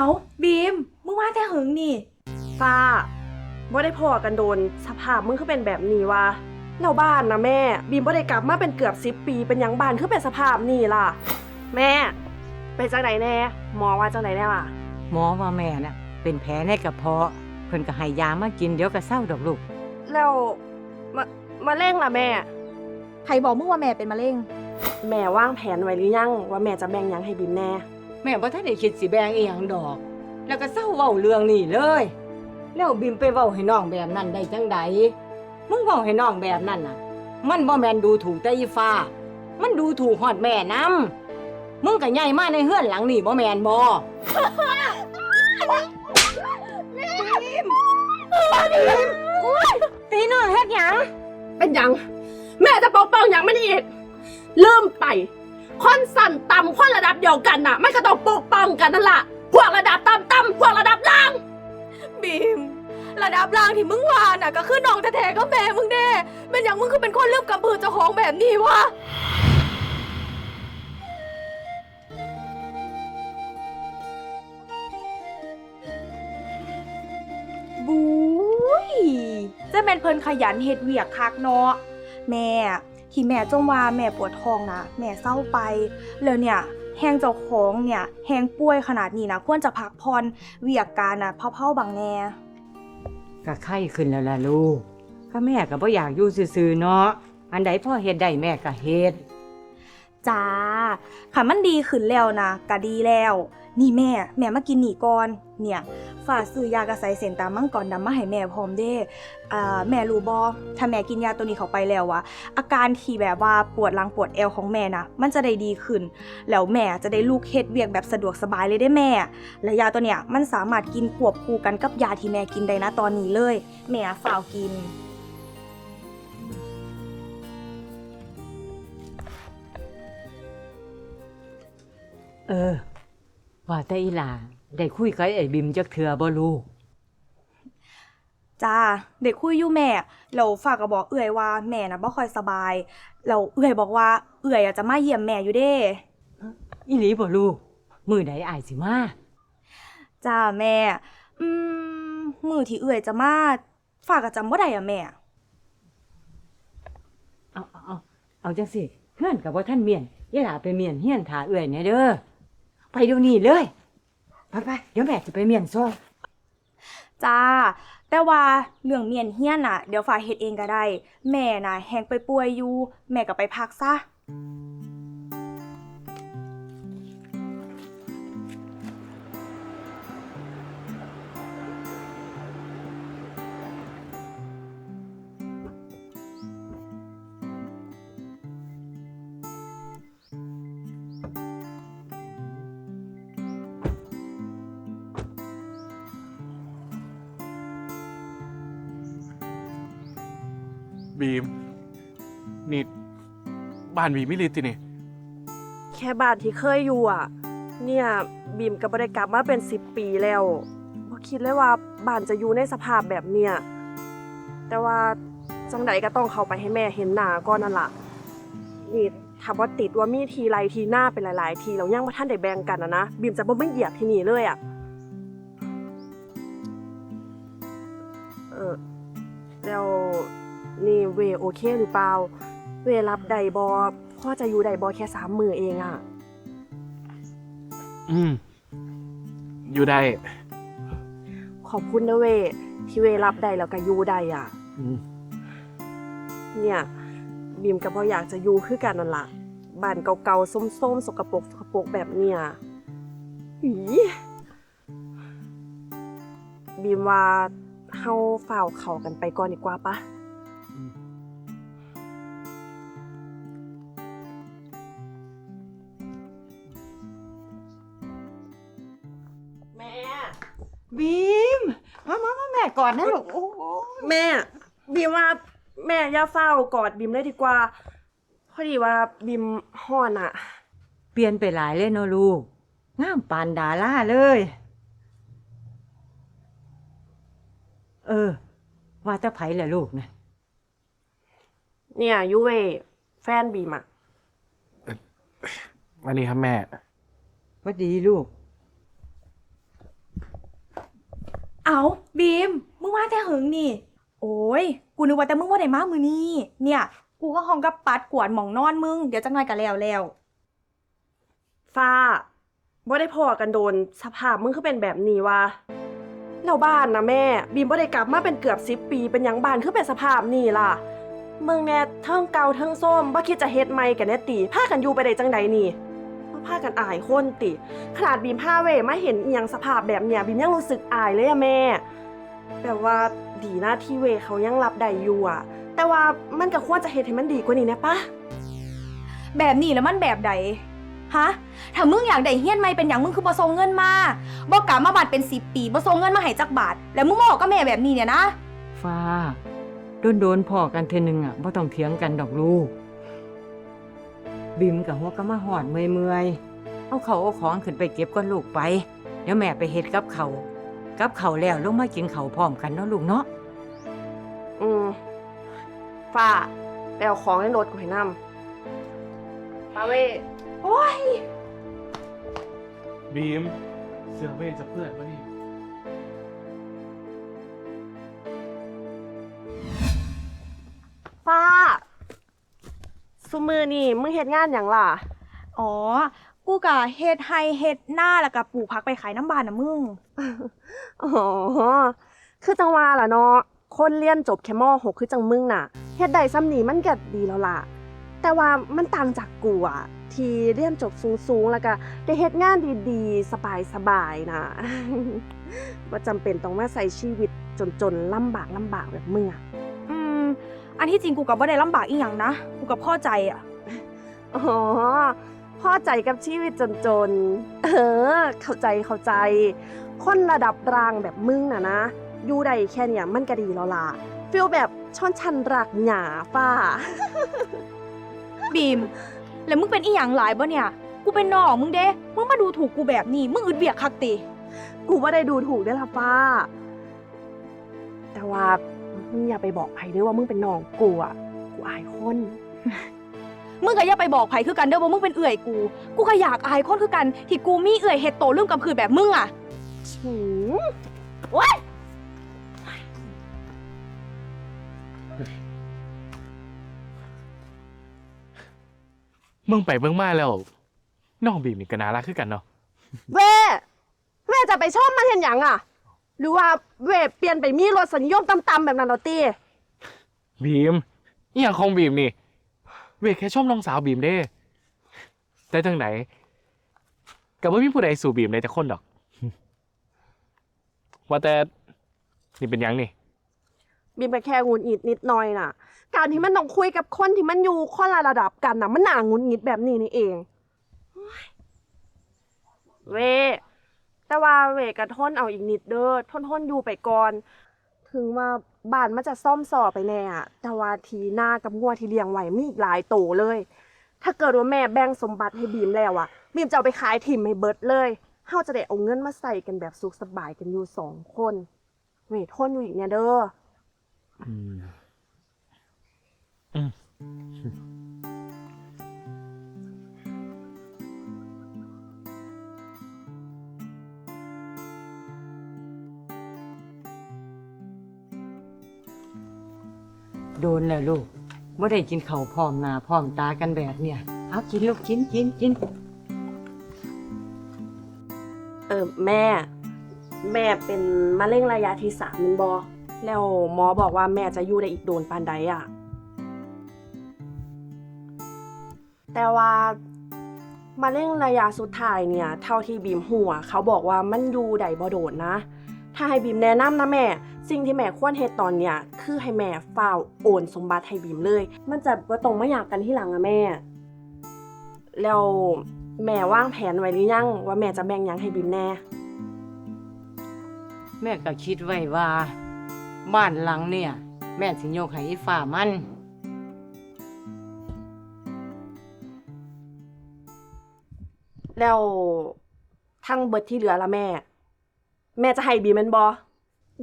เอาบีม มึงมาแต่หึงนี่ ฟ้าบ่ได้พอกันโดน สภาพมึงคือเป็นแบบนี้วะแล้วบ้านนะแม่ บีมบ่ได้กลับมาเป็นเกือบสิบปี เป็นหยังบ้านคือเป็นสภาพนี่ล่ะ แม่ เป็นจังไหนแน่หมอว่าจังไหนแน่ล่ะ หมอว่าแม่น่ะ เป็นแผลในกระเพาะ เพิ่นก็ให้ยามากินเดี๋ยวก็เศร้าดอกลูก แล้วมามาเร่งล่ะแม่ ใครบอกมึงว่าแม่เป็นมะเร็ง แม่วางแผนไว้หรือยัง ว่าแม่จะแบ่งหยังให้บีมแน่ แม่บ่ทันได้คิดสิแบ่งอีหยังดอก แล้วก็เศร้าเว้าเรื่องนี้เลย แล้วบิมไปเว้าให้น้องแบบนั้นได้จังใดมึงเว้าให้น้องแบบนั้นน่ะ มันบ่แม่นดูถูกแต่อีฟ้า มันดูถูกฮอดแม่นํมึงก็ใหญ่มาในเฮือนหลังนี่บ่แม่นบ่ตีน้องเฮ็ดหยังเป็นหยังแม่จะปกป้องหยังไม่ได้อีกลืมไป คนสั่นต่ำคนระดับเดียวกันน่ะไม่ก็ต้องปกป้องกันนั่นล่ะ พวกระดับต่ำต่ำพวกระดับล่าง บีม ระดับล่างที่มึงว่าน่ะ ก็คือน้องแท้ๆก็แม่มึงเด้เป็นอย่างมึงคือเป็นคนเลือกกำพือเจ้าของแบบนี้วะบุ้ยจะเป็นเพิ่นขยันเฮ็ดเวียกคักเนาะแม่ ที่แม่จมว่าแม่ปวดท้องนะแม่เศร้าไปแล้วเนี่ยแหงเจ้าของเนี่ยแหงป่วยขนาดนี้นะควรจะพักผ่อนเวียกการนะเผาๆบางแน่ก็ไข้ขึ้นแล้วล่ะลูกก็แม่ก็บ่อยากอยู่ซื่อๆเนาะอันใดพ่อเฮ็ดได้แม่ก็เฮ็ดจ้าค่ะมันดีขึ้นแล้วนะก็ดีแล้ว นี่แม่ แม่มากินนี่ก่อน เนี่ย ฝาซื้อยากระใสเส้นตามังกรดำมาให้แม่พร้อมเด้อ่าแม่รู้บอถ้าแม่กินยาตัวนี้เข้าไปแล้วอะอาการที่แบบว่าปวดหลังปวดเอวของแม่นะมันจะได้ดีขึ้น แล้วแม่จะได้ลูกเฮ็ดเวียกแบบสะดวกสบายเลยได้แม่ และยาตัวเนี้ยมันสามารถกินควบคู่กันกับยาที่แม่กินได้นะตอนนี้เลย แม่ฝ่ากินเออว่าแต่อีหลา ได้คุยกับไอ้บิมจักเทื่อบ่ลูก จ้าเด็กคุยอยู่แม่เราฝากก็บอกเอื่อยว่าแม่นะบ่ค่อยสบายเราเอื่อยบอกว่า เอื่อยอะจะมาเยี่ยมแม่อยู่เด้อีหลีบ่ลูก มื้อใดอ้ายสิมา จ้าแม่ อืมมือที่เอื่อยจะมาฝากก็จำบ่ได้อะแม่ เอาเอาเอาเอาจังสิเพื่อนกับว่าท่านเมียนอย่าหลาไปเมียนเฮียนถาเอื่อยเนี่ยเด้อ ไปเดี๋ยวนี้เลย ไปไปเดี๋ยวแม่จะไปเมียนซ้อจ้า แต่ว่าเรื่องเมียนเฮียนน่ะ เดี๋ยวฝ่ายเฮ็ดเองก็ได้ แม่น่ะแฮงไปป่วยอยู่ แม่ก็ไปพักซะ บีม นี่บ้านบีมไม่รีตินี่ แค่บ้านที่เคยอยู่อะ เนี่ยบีมกับบริกลับมาเป็นสิบปีแล้วบ่คิดเลยว่าบ้านจะอยู่ในสภาพแบบเนี้ยแต่ว่าจังใดก็ต้องเข้าไปให้แม่เห็นหน้าก่อนนั่นล่ะนี่ถ้าว่าติดว่ามีทีไรทีหน้าเป็นหลายๆ ทีแล้วยังว่าท่านได้แบ่งกันนะนะบีมจะบ่ไม่เหยียบที่นี่เลยอะเออแล้ว นี่เวโอเคหรือเปล่า เวรับใดบอพ่อจะอยู่ใดบอแค่สามมือเองอะอืม อยู่ได้ ขอบคุณนะเว ที่เวรับใดแล้วก็อยู่ใดอะอืมเนี่ย บีมกับพ่ออยากจะอยู่คือกันนั่นล่ะบ้านเก่าๆส้มๆสกปรกสกปรกแบบเนี้ยหีบีมว่าเฮาฝ่าวเขากันไปก่อนดีกว่าปะ ก่อนนะลูกโอ้โหแม่บีมว่าแม่อย่าเฝ้ากอดบีมเลยดีกว่า พอดีว่าบีมห่อนอะเปลี่ยนไปหลายเลยเนาะลูกงามปานดาราเลย เออ ว่าจะไผแหละลูกนะเนี่ยยูเวแฟนบีมอะวันนี้ครับแม่ ว่าดีลูก เอาบีม มึงมาแต่หึงนี่ โอ้ย กูนึกว่าแต่มึงว่าได้มามือนี่ เนี่ย กูก็ห้องกับปัดกวาดหมองนอนมึง เดี๋ยวจังหน่อยกันแล้วแล้ว ฟ้าบ่ได้พอกันโดน สภาพมึงคือเป็นแบบนี้วะแล้วบ้านนะแม่ บีมบ่ได้กลับมาเป็นเกือบสิบปี เป็นหยังบ้านคือเป็นสภาพนี่ล่ะ มึงแน่เทิงเก่าเทิงส้มบ่คิดจะเฮ็ดใหม่กันแน่ติพากันอยู่ไปได้จังใดนี่ พากันอายคนติ ขนาดบีมพาเวมาเห็นอีหยังสภาพแบบเนี้ยบีมยังรู้สึกอายเลยอะแม่ แบบว่าดีนะที่เวเขายังรับได้อยู่อะแต่ว่ามันก็ควรจะเฮ็ดให้มันดีกว่านี้นะปะแบบนี้แล้วมันแบบใดฮะถ้ามึงอยากได้เฮี้ยนไม่เป็นอย่างมึงคือบ่ส่งเงินมาบ่กลับมาบัตรเป็นสิบปีบ่ส่งเงินมาให้จักบาท แล้วมึงมาบอกกับแม่แบบนี้เนี่ยนะฟ้าโดนโดนๆพอกันเทอนึงอะบ่ต้องเถียงกันดอกลูก บิมกับหัวก็มาหอดเมื่อยๆเอาเขาวเอาของขึ้นไปเก็บก่อนลูกไป เดี๋ยวแม่ไปเฮ็ดกับเขาวกับเขาวแล้วลงมากินเขาวพร้อมกันเนาะลูกเนาะอืมฝ้าไปเอาของในรถกูให้นำปาเว้โอ้ยบีม เสื้อเวจะเพื่อนปะนี่ฝ้า ซุมือนี่มึงเฮ็ดงานอย่างล่ะ อ๋อ กูกะเฮ็ดไฮเฮ็ดหน้าแล้วก็ปลูกผักไปขายน้ำบานนะมึง อ๋อ คือจังว่าล่ะเนาะ คนเรียนจบแค่ม .6 คือจังมึงน่ะเฮ็ดได้ซ้ำนี่มันก็ดีแล้วล่ะ แต่ว่ามันต่างจากกูอะที่เรียนจบสูงๆ แล้วก็ได้เฮ็ดงานดีๆ สบายๆนะบ่จำเป็นต้องมาใส่ชีวิตจนๆลำบากลำบากแบบมึงอะอืม อันที่จริงกูกับว่าได้ลำบากอีหยังนะ กูกับพ่อใจอะ อ๋อพอใจกับชีวิตจนๆ เออ เข้าใจเข้าใจ คนระดับรางแบบมึงน่ะนะอยู่ได้แค่เนี่ยมันก็ดีแล้วล่ะฟีลแบบช่อนชันรักหยาฝ้า บีม แล้วมึงเป็นอีหยังหลายบ่เนี่ย กูเป็นน้องมึงเด้ มึงมาดูถูกกูแบบนี้ มึงอึดเบียกคักติ กูว่าได้ดูถูกได้อละป้า แต่ว่า มึงอย่าไปบอกใครด้วยว่ามึงเป็นน้องกูอะกูอายคน มึงก็อย่าไปบอกไผคือกันเด้อว่ามึงเป็นเอื่อยกู กูก็อยากอายคนคือกัน ที่กูมีเอื่อยเฮ็ดโตเรื่องกับพือแบบมึงอะหืมว้ายมึงไปเบิ่งมาแล้วน้องบีมนี่ก็น่ารักคือกันเนาะ เว่แม่จะไปชอบมันเห็นหยังอะ หรือว่าเว่เปลี่ยนไปมีรสนิยมต่ำๆแบบนั้นเหรอตีบีมนี่อย่างของบีมนี่ เวกแค่ชมน้องสาวบีมเด้ แต่จังไหนกับว่ามีผู้ใดสู่บีมเลยแต่คนดอก ว่าแต่นี่เป็นหยังนี่ บีมไปแค่งุนงิดนิดหน่อยน่ะ การที่มันต้องคุยกับคนที่มันอยู่คนละระดับกันน่ะมันหนางุนงิดแบบนี้นี่เองโอ๊ยเวแต่ว่า เวกระทนเอาอีกนิดเด้อทนทนอยู่ไปก่อน ถึงว่าบ้านมันจะซ่อมสอไปแน่อะแต่ว่าทีหน้ากับงัวที่เลี้ยงไว้มีอีกหลายโตเลย ถ้าเกิดว่าแม่แบ่งสมบัติให้บีมแล้วอะบีมจะเอาไปขายถิ่มให้เบิร์ดเลยเฮาจะได้เอาเงินมาใส่กันแบบสุขสบายกันอยู่สองคนเวทนอยู่อีกเนี่ยเด้ออืมอืม โดนแล้วลูกบ่ได้กินข้าวพร้อมหน้าพร้อมตากันแบบเนี่ยเอากินลูกกินกินกินเออแม่ แม่เป็นมะเร็งระยะที่สามแมันบอแล้วหมอบอกว่าแม่จะอยู่ได้อีกโดนปานใดอะแต่ว่ามะเร็งระยะสุดท้ายเนี่ย เท่าที่บีมหัว เขาบอกว่ามันอยู่ได้บ่โดนนะ ถ้าให้บีมแนะนำนะแม่ สิ่งที่แม่ควรเฮ็ดตอนเนี่ยคือให้แม่ฝ้าวโอนสมบัติให้บีมเลย มันจะบ่ต้องมาอยากกันที่หลังอะแม่ แล้วแม่วางแผนไว้หรือยังว่าแม่จะแบ่งหยังให้บีมแน่ แม่ก็คิดไว้ว่า บ้านหลังเนี่ย แม่สิยกให้อีฝ่ามัน แล้วทั้งเบิดที่เหลือละแม่ แม่จะให้บีแมันบอ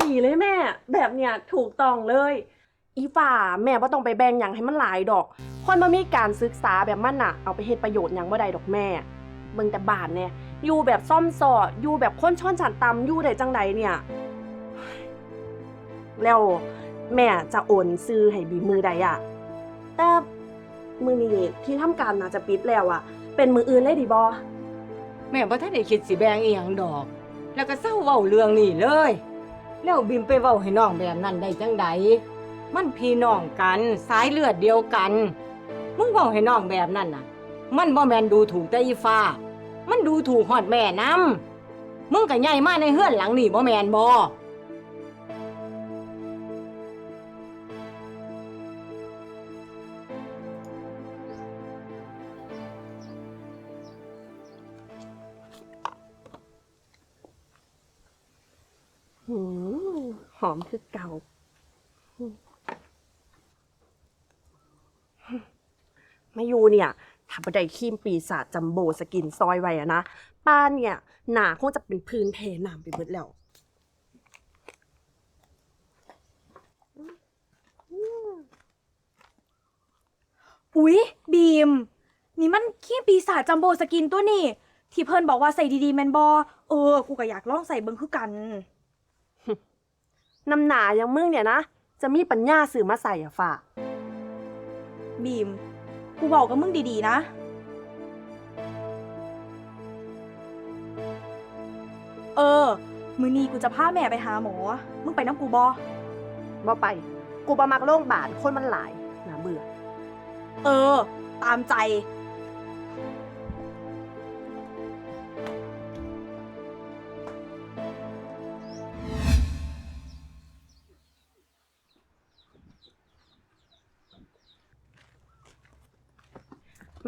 ดีเลยแม่ แบบเนี้ยถูกต้องเลย อีฝ่าแม่บ่ต้องไปแบ่งหยังให้มันหลายดอก คนบ่มีการศึกษาแบบมันน่ะ เอาไปเฮ็ดประโยชน์หยังบ่ได้ดอกแม่ เบิ่งแต่บ้านเนี่ยอยู่แบบซ่อมซออยู่แบบค้นช้อนฉันตำอยู่ได้จังใดเนี่ย แล้วแม่จะโอนซื้อให้บีมือใดอะแต่มือนี้ที่ทำการน่าจะปิดแล้วอะเป็นมืออื่นเลยดีบอแม่บ่ทันได้คิดสิแบ่งอีหยังดอก แล้วก็เศร้าเว้าเรื่องนี้เลย แล้วบิมไปเว้าให้น้องแบบนั้นได้จังใดมันพี่น้องกันสายเลือดเดียวกัน มึงเว้าให้น้องแบบนั้นน่ะ มันบ่แมนดูถูกแต่อีฟ้า มันดูถูกฮอดแม่นํมึงก็ใหญ่มาในเฮือนหลังนี่บ่แมนบ่ อมคือเก่าอืมายูเนี่ยถ้าบันไดครีมปีศาจจัมโบสกินซอยไว้อะนะ ป้าเนี่ยหนาคงจะเป็นพื้นเพหนามไปเบิดแล้วอุ๊ย บีม นี่มันขี้ปีศาจจัมโบสกินตัวนี่ ที่เพิ่นบอกว่าใส่ดีๆแมนบอเออ กูก็อยากลองใส่เบิ่งคือกัน น้ำหนาอย่างมึงเนี่ยนะ จะมีปัญญาสื่อมาใส่อะฝ่า บีม กูบอกกับมึงดีๆนะ เออ มือนี้กูจะพาแม่ไปหาหมอ มึงไปน้ำกูบอบ่ไป กูประมักโรงพยาบาลคนมันหลายน่าเบื่อ เออ ตามใจ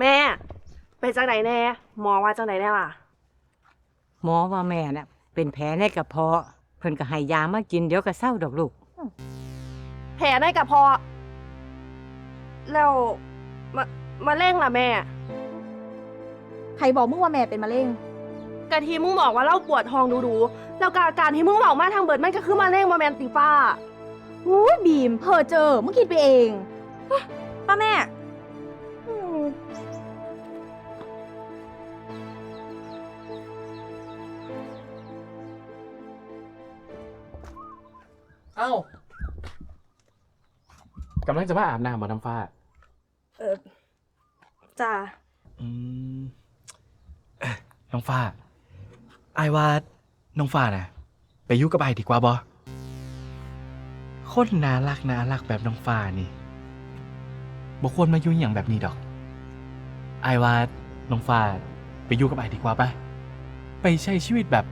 แม่ เป็นจังไหนแน่หมอว่าจังไหนแน่ล่ะ หมอว่าแม่น่ะเป็นแผลในกระเพาะ เพิ่นก็ให้ยามากินเดี๋ยวก็เศร้าดอกลูก แผลในกระเพาะแล้วมามาเร่งล่ะแม่ใครบอกมึงว่าแม่เป็นมะเร็ง กะทีมึงบอกว่าเราปวดท้องดูๆแล้วก็อาการที่มึงบอกมาทางเบิดมันก็คือมาเร่งมาแมนติฟ้าอู้ยบีมเพอเจอมึงคิดไปเองเฮ้ยป้าแม่ อ้ากำลังจะมาอาบน้ำบ่น้ำฟ้า เออจ้าอืมเอ่อน้องฟ้าอายว่าน้องฟ้าน่ะ ไปอยู่กับไอายดีกว่าบอคนน่ารักน่ารักแบบน้องฟ้านี่บ่ควรมายุ่งอหย่างแบบนี้ดอกอายว่าน้องฟ้าไปอยู่กับไอายดีกว่าปะไปใช้ชีวิตแบบ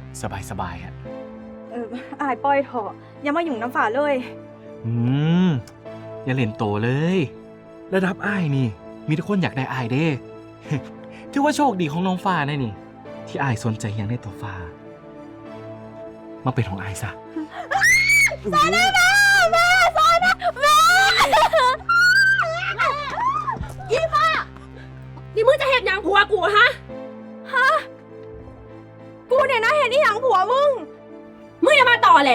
สบายๆอะเอออายปล่อยเถอะอย่ามาหยุ่งน้ำฝาเลย อืมอย่าเล่นโตเลย ระดับอ้ายนี่ มีทุกคนอยากได้อ้ายเด้ ถือว่าโชคดีของน้องฟ้าแน่นี่ ที่อ้ายสนใจอยังในตัวฟ้า มาเป็นของอ้ายซะสอนนะแม่แม่สอนนะแม่อีฟ้านี่มึงจะเห็นอย่างผัวกูฮะ ฮะ กูเนี่ยนะเห็นอีหยังผัวมึงมึง อย่ามาต่อแหล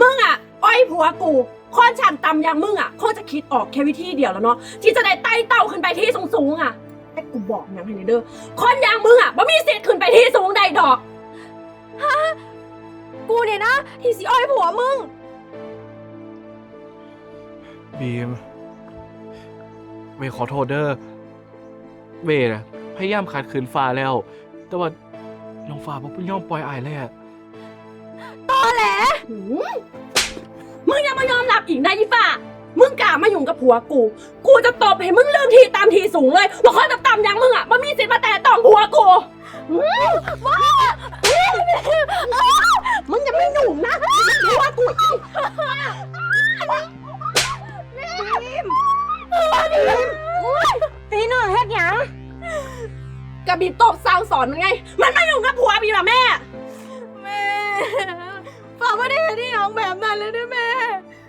มึงอะ อ้อยผัวกูคอนชันตำอย่างมึงอะคงจะคิดออกแค่วิธีเดียวแล้วเนาะที่จะได้ไต่เต้าขึ้นไปที่สูงๆอะแต่กูบอกอย่างให้เด้อคนอย่างมึงอะบ่มีสิทธิ์ขึ้นไปที่สูงใดดอกกูเนี่ยนะ ที่สิอ้อยผัวมึง บีมเวขอโทษเด้อเวนะพยายามขัดขืนฟ้าแล้ว แต่ว่าน้องฟ้าบ่ยอมปล่อยอายเลยอะ หืมมึงยังมายอมรับอีกนะยี่ฝ่ามึงกล้ามายุ่งกับผัวกู กูจะตบให้มึงลืมทีตามทีสูงเลยว่าคนต่ำๆอย่างมึงอะมันมีสิทธิ์มาแต่ต้องผัวกูหืมว้าวมึงจะไม่หนุ่มนะผัวกูอีกตีน้องเฮ็ดหยังกระบี่ตบสาวสอนมันไง มันมายุ่งกับผัวพี่ล่ะแม่ แม่ ฝากไม่ได้เห็นอีหยังแบบนั้นเลยด้วยแม่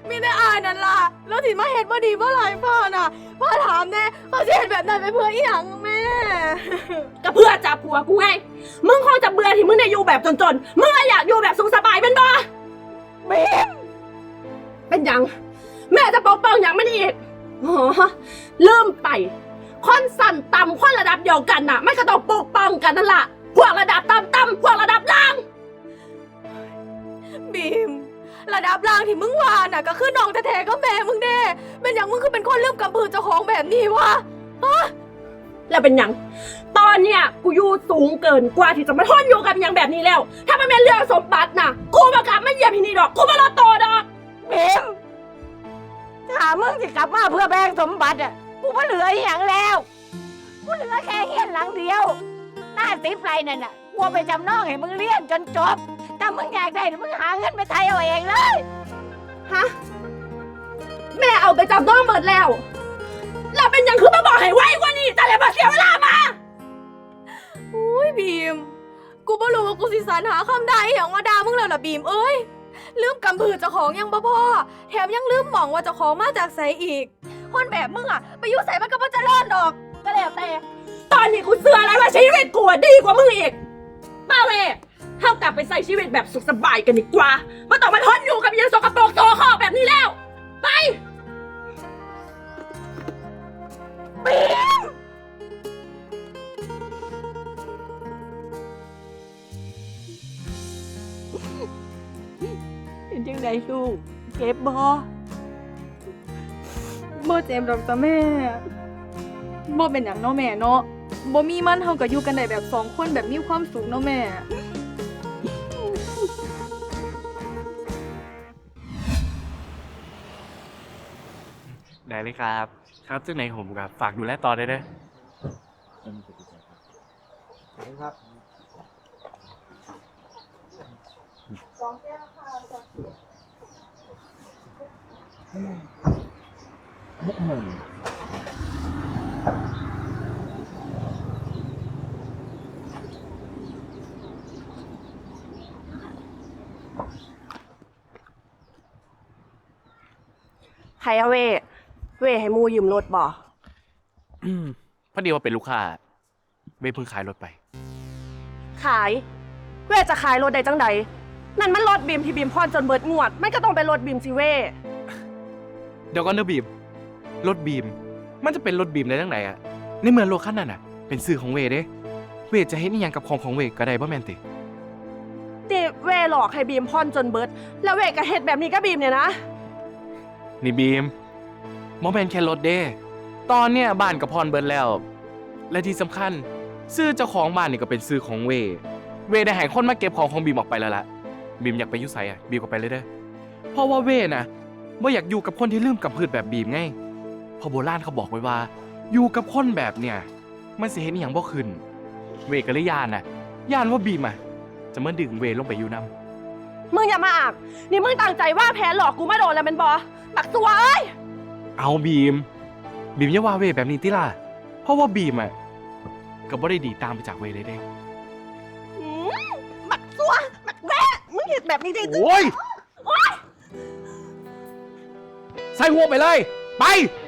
มีแต่อายนั่นล่ะ แล้วที่มาเห็นบ่ดีบ่หลายพ่อน่ะ พ่อถามแน่เขาจะเห็นแบบนั้นไปเพื่ออีหยังแม่ ก็เพื่อจับผัวกูไง มึงคงจะเบื่อที่มึงได้อยู่แบบจนๆ มึงอะอยากอยู่แบบสุขสบายเป็นบ่เบมเป็นหยัง แม่จะปกป้องอย่างมันอีกอ๋อลืมไป คนสั่นต่ำคนระดับเดียวกันน่ะ ไม่ก็ต้องปกป้องกันนั่นล่ะ พวกระดับต่ำๆพวกระดับล่าง บีมระระดับล่างที่มึงว่าน่ะ ก็คือน้องแท้ๆก็แม่มึงเด้เป็นอย่างมึงคือเป็นคนลืมกำพือเจ้าของแบบนี้วะแล้วเป็นหยัง ตอนเนี้ยกูอยู่สูงเกินกว่าที่จะมาทนอยู่กับหยังแบบนี้แล้ว ถ้ามันเป็นเรื่องสมบัติน่ะ กูมากลับมาเยี่ยมที่นี่ดอก กูมารอโตอดอกบิมถ้ามึงจะกลับมาเพื่อแบ่งสมบัติอะกูไม่เหลืออหย่างแล้ว กูเหลือแค่เฮียนหลังเดียว หน้าสิบไรนั่นน่ะกูเอาไปจำนองให้มึงเรียนจนจบถ้ามึงอยากได้เดี๋ยวมึงหาเงินไปไทยเอาเองเลย ฮะ แม่เอาไปจับน้องหมดแล้วแล้วเป็นหยังคือมาบอกให้ไวกว่านี้แต่เลยมาเสียเวลามา อุ้ยบีม กูบ่รู้ว่ากูสิสรรหาคำใดอหย่างมาด่ามึงแล้วล่ะบีมเอ้ย ลืมกำพือเจ้าของยังบ่พอ แถมยังลืมหมองว่าเจ้าของมาจากไสอีก คนแบบมึงอะไปอยู่ไสมันก็บ่เจะเลิ่นดอก ก็แล้วแต่ ตอนนี้กูเสือแล้วว่าชีวิตกูอะดีกว่ามึงอีก มาเว้ย เท่ากลับไปใส่ชีวิตแบบสุขสบายกันดีกว่าไมาต้องมาทนอยู่กับยังสกปรกโซข้อแบบนี้แล้ว ไปเป็นยังไงลูกเก็บบอบ่เจ็บดอกจ้ะแม่บ่เป็นหยังเนาะแม่เนาะบ่มีมันเฮาก็อยู่กันได้แบบสองคนแบบมีความสุขเนาะแม่ ได้เลยครับ ครับซึ่งในผมกับฝากดูแลต่อได้เด้อใครอะเว่ เว่ให้มูยืมรถบ่อืมพอดีว่าเป็นลูกค้าเว้ยเพิ่งขายรถไป ขาย เว่จะขายรถได้จังใดนั่นมันรถบีมที่บีมพรจนเบิดงวด มันก็ต้องเป็นรถบีมสิเว่เดี๋ยวก่อนเนอะบีมรถบีม มันจะเป็นรถบีมได้ทั้งไหนอะในเมื่อรถคันนั้นอะเป็นซื้อของเวเด้ เวจะเฮ็ดอีหยังกับของของเวก็ได้บ่แม่นติที่เว่หลอกให้บีมพรจนเบิด แล้วเว่ก็เฮ็ดแบบนี้ก็บีมเนี่ยนะ นี่บีม บ่แม่นแค่รถเด้ ตอนเนี้ยบ้านกับพรเบิดแล้ว และที่สำคัญ ซื้อเจ้าของบ้านนี่ก็เป็นซื้อของเว เวได้ให้คนมาเก็บของของบีมออกไปแล้วล่ะ บีมอยากไปอยุ่ไสอะบีมก็ไปเลยเด้อเพราะว่าเวนะบ่อยากอยู่กับคนที่ลืมกับพืชแบบบีมไงเพอโบราณเขาบอกไว้ว่า อยู่กับคนแบบเนี่ยมันสิเห็นอหย่างบ่ขึ้น เวก็เลยยานน่ะยานว่าบีมอะจะมาดึงเวลงไปอยู่นํ มึงอย่ามาอากนี่มึงตั้งใจว่าแผนหลอกกูมาโดนแล้วแมันบอบักตัวเอ้ย เอาบีม บีมอย่าว่าเวแบบนี้ติล่ะ เพราะว่าบีมอะก็บ่ได้ดีตามไปจากเวเลยเด้หืมบักตัวบักแม่มึงเห็นแบบนี้ได้โอ้ย ใส่หัวไปเลย ไปไ